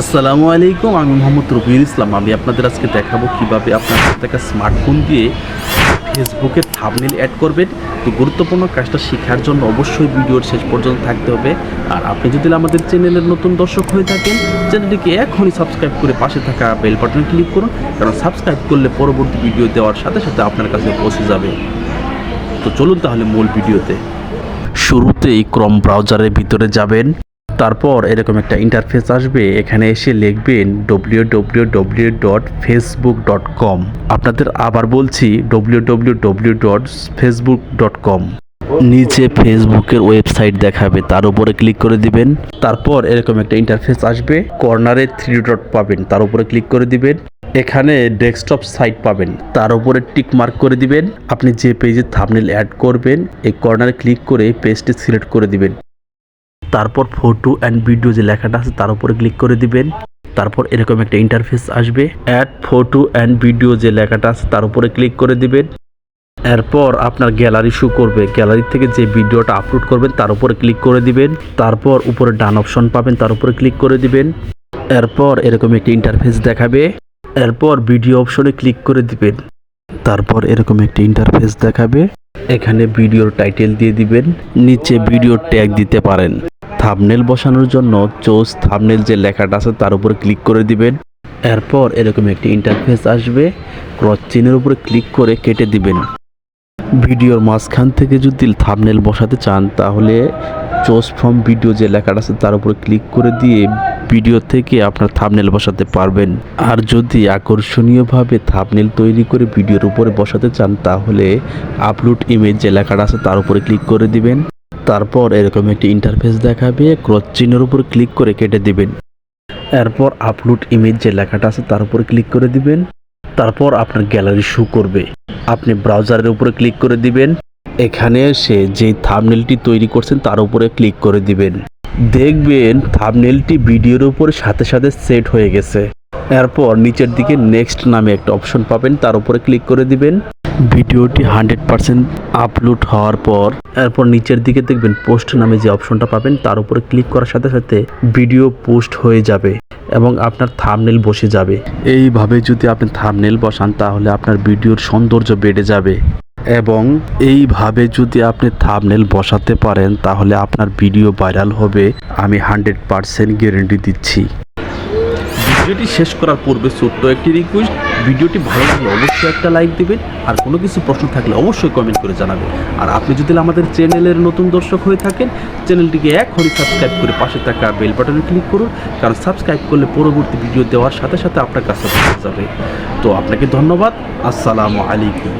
আসসালামু আলাইকুম, আমি মোহাম্মদ রবিউল ইসলাম। আমি আপনাদের আজকে দেখাবো কীভাবে আপনার থাকা স্মার্টফোন দিয়ে ফেসবুকে থাবনেল অ্যাড করবেন। তো গুরুত্বপূর্ণ কাজটা শেখার জন্য অবশ্যই ভিডিওর শেষ পর্যন্ত থাকতে হবে। আর আপনি যদি আমাদের চ্যানেলের নতুন দর্শক হয়ে থাকেন, চ্যানেলটিকে এখনই সাবস্ক্রাইব করে পাশে থাকা বেল বাটন ক্লিক করুন, কারণ সাবস্ক্রাইব করলে পরবর্তী ভিডিও দেওয়ার সাথে সাথে আপনার কাছে পৌঁছে যাবে। তো চলুন তাহলে মূল ভিডিওতে শুরুতেই ক্রম ব্রাউজারের ভিতরে যাবেন। তারপর এরকম একটা ইন্টারফেস আসবে, এখানে এসে লিখবেন W W W dot Facebook dot com আপনাদের আবার বলছি W W W dot Facebook dot com নিচে ফেসবুকের ওয়েবসাইট দেখাবে, তার উপরে ক্লিক করে দিবেন। তারপর এরকম একটা ইন্টারফেস আসবে কর্নারে থ্রি ডট পাবেন, তার উপরে ক্লিক করে দিবেন। এখানে ডেস্কটপ সাইট পাবেন, তার উপরে টিক মার্ক করে দিবেন। আপনি যে পেজে থামনেল অ্যাড করবেন, এই কর্নারে ক্লিক করে পেজটি সিলেক্ট করে দিবেন। তারপর ফটো অ্যান্ড ভিডিও যে লেখাটা আছে তার উপরে ক্লিক করে দিবেন। তারপর এরকম একটা ইন্টারফেস আসবে। অ্যাড ফটো অ্যান্ড ভিডিও যে লেখাটা আছে তার উপরে ক্লিক করে দিবেন। এরপর আপনার গ্যালারি শো করবে। গ্যালারি থেকে যে ভিডিওটা আপলোড করবেন তার উপরে ক্লিক করে দিবেন। তারপর উপরে ডান অপশন পাবেন তার উপরে ক্লিক করে দিবেন। এরপর এরকম একটি ইন্টারফেস দেখাবে। এরপর ভিডিও অপশনে ক্লিক করে দিবেন। তারপর এরকম একটি ইন্টারফেস দেখাবে। এখানে ভিডিওর টাইটেল দিয়ে দিবেন। নিচে ভিডিও ট্যাগ দিতে পারেন। থাবনেল বসানোর জন্য চোজ থাবনেল যে লেখাটা আছে তার উপরে ক্লিক করে দিবেন। এরপর এরকম একটি ইন্টারফেস আসবে ক্রস চিহ্নের উপরে ক্লিক করে কেটে দিবেন। ভিডিওর মাঝখান থেকে যদি থাবনেল বসাতে চান, তাহলে চোজ ফ্রম ভিডিও যে লেখাটা আছে তার উপরে ক্লিক করে দিয়ে ভিডিও থেকে আপনার থাবনেল বসাতে পারবেন। আর যদি আকর্ষণীয়ভাবে থাবনেল তৈরি করে ভিডিওর উপরে বসাতে চান, তাহলে আপলোড ইমেজ যে লেখাটা আছে তার উপরে ক্লিক করে দিবেন। তারপর এরকম একটি ইন্টারফেস দেখাবে ক্রস চিহ্নের উপর ক্লিক করে কেটে দিবেন। এরপর আপলোড ইমেজ যে লেখাটা আছে তার উপরে ক্লিক করে দিবেন। তারপর আপনার গ্যালারি শু করবে। আপনি ব্রাউজারের উপরে ক্লিক করে দিবেন। এখানে এসে যে থামনেলটি তৈরি করছেন তার উপরে ক্লিক করে দিবেন। দেখবেন থামনেলটি ভিডিওর উপরে সাথে সাথে সেট হয়ে গেছে। এরপর নিচের দিকে নেক্সট নামে একটা অপশন পাবেন, তার উপরে ক্লিক করে দিবেন। ভিডিওটি হান্ড্রেড পারসেন্ট আপলোড হওয়ার পর এরপর নিচের দিকে দেখবেন পোস্ট নামে যে অপশনটা পাবেন, তার উপরে ক্লিক করার সাথে সাথে ভিডিও পোস্ট হয়ে যাবে এবং আপনার থামনেল বসে যাবে। এইভাবে যদি আপনি থামনেল বসান, তাহলে আপনার ভিডিওর সৌন্দর্য বেড়ে যাবে। এবং এইভাবে যদি আপনি থামনেল বসাতে পারেন, তাহলে আপনার ভিডিও ভাইরাল হবে। আমি হান্ড্রেড পারসেন্ট গ্যারেন্টি দিচ্ছি। ভিডিওটি শেষ করার পূর্বে ছোট্ট একটি রিকোয়েস্ট ভিডিওটি ভালো লাগলে অবশ্যই একটা লাইক দেবেন, আর কোনো কিছু প্রশ্ন থাকলে অবশ্যই কমেন্ট করে জানাবেন। আর আপনি যদি আমাদের চ্যানেলের নতুন দর্শক হয়ে থাকেন, চ্যানেলটিকে এখনই সাবস্ক্রাইব করে পাশে থাকা বেল বাটনে ক্লিক করুন, কারণ সাবস্ক্রাইব করলে পরবর্তী ভিডিও দেওয়ার সাথে সাথে আপনার কাছে পৌঁছে যাবে। তো আপনাকে ধন্যবাদ, আসসালামু আলাইকুম।